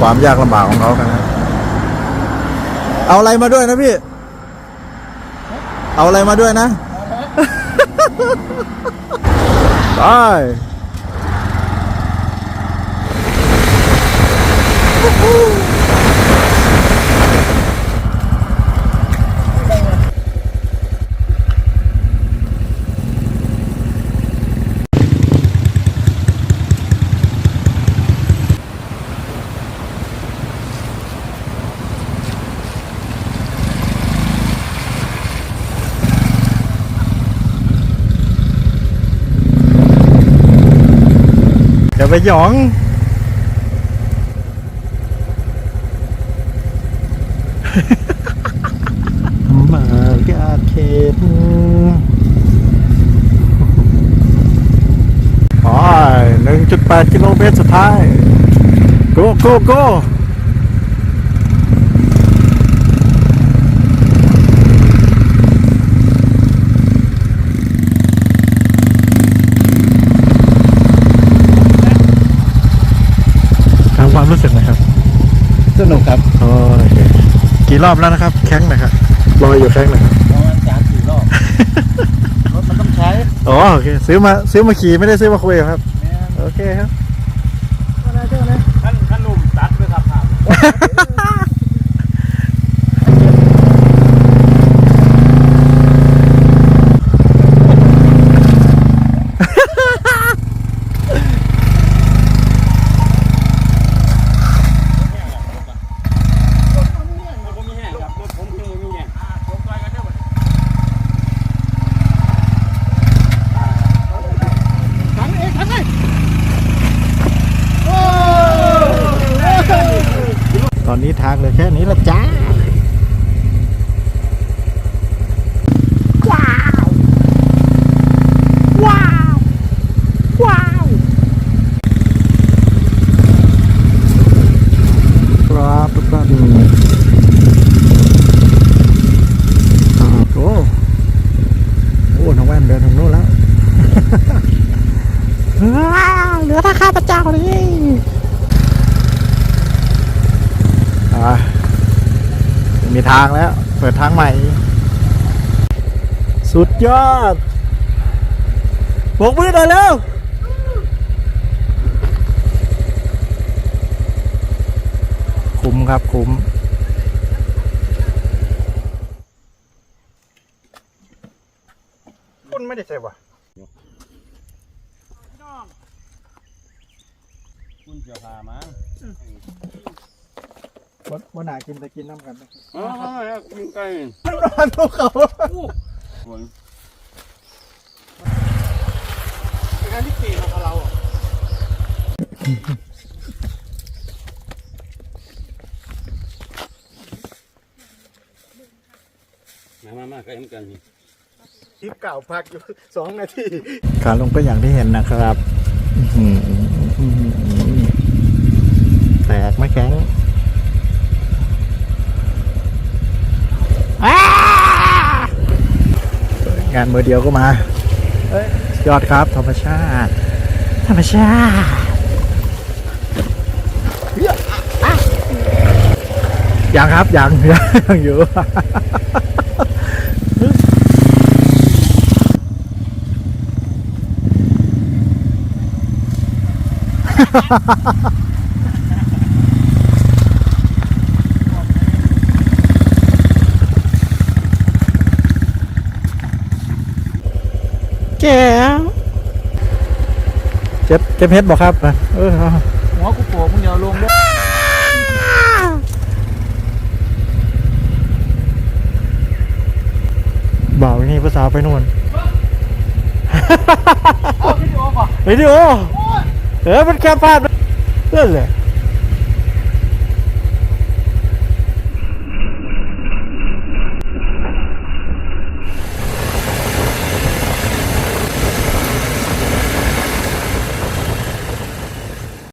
ความยากลำบากของเขากันนะเอาอะไรมาด้วยนะพี่ เอาอะไรมาด้วยนะไปเไปหยองมายาเคนไปหนึ่งจุดแปดกิโลเมตรสุดท้าย go go go ถามความรู้สึกหนะครับ สนุก ครับโอเคกี่รอบแล้วนะครับ แข้งนะครับรออยู่แข้งนะครับประมาณสามสี่รอบ รถมันต้องใช้อ๋อโอเคซื้อมาซื้อมาขี่ไม่ได้ซื้อมาคุยครับ โอเคครับ ท่านท่านหนุ่มตัดด้วยครับครับ ตอนนี้ทางเหลยแค่นี้ละจ้าว้าวว้าวว้าวครับทุกท่านอ่าโอ้โอ้น้องแว่นเดินทางโน้นแล้วว้าวเหลือถ้าข้าพเจ้านี่ อะ มีทางแล้ว เปิดทางใหม่ สุดยอดบกมือหน่อยแล้ว คุ้มครับคุ้มคุณไม่ได้ใช่ปะคุณเสียพามา วันวันไหนกินจะกินน้ำกันอ๋อกินไก่ร้อนทุกเขาฝนงานที่สี่มากับเราอะมามามาไก่เหมือนกันคลิปเก่าพักอยู่สองนาทีการลงก็อย่างที่เห็นนะครับอื้อหืออื้อหือแตกไม่แข็งอ้า งานมือเดียวก็มาเอ้ยยอดครับ ธรรมชาติ ธรรมชาติยังครับยังยังอยู่ แก้วเจ็บเจ็บเพชรบอกครับนะเออเอาหัวกูโผล่มึงอย่าลงด้วยบ่าวนี่ภาษาไปนู่นเอาวิดีโอก่อนวิดีโอเออมันแค่พลาดนั่นแหละ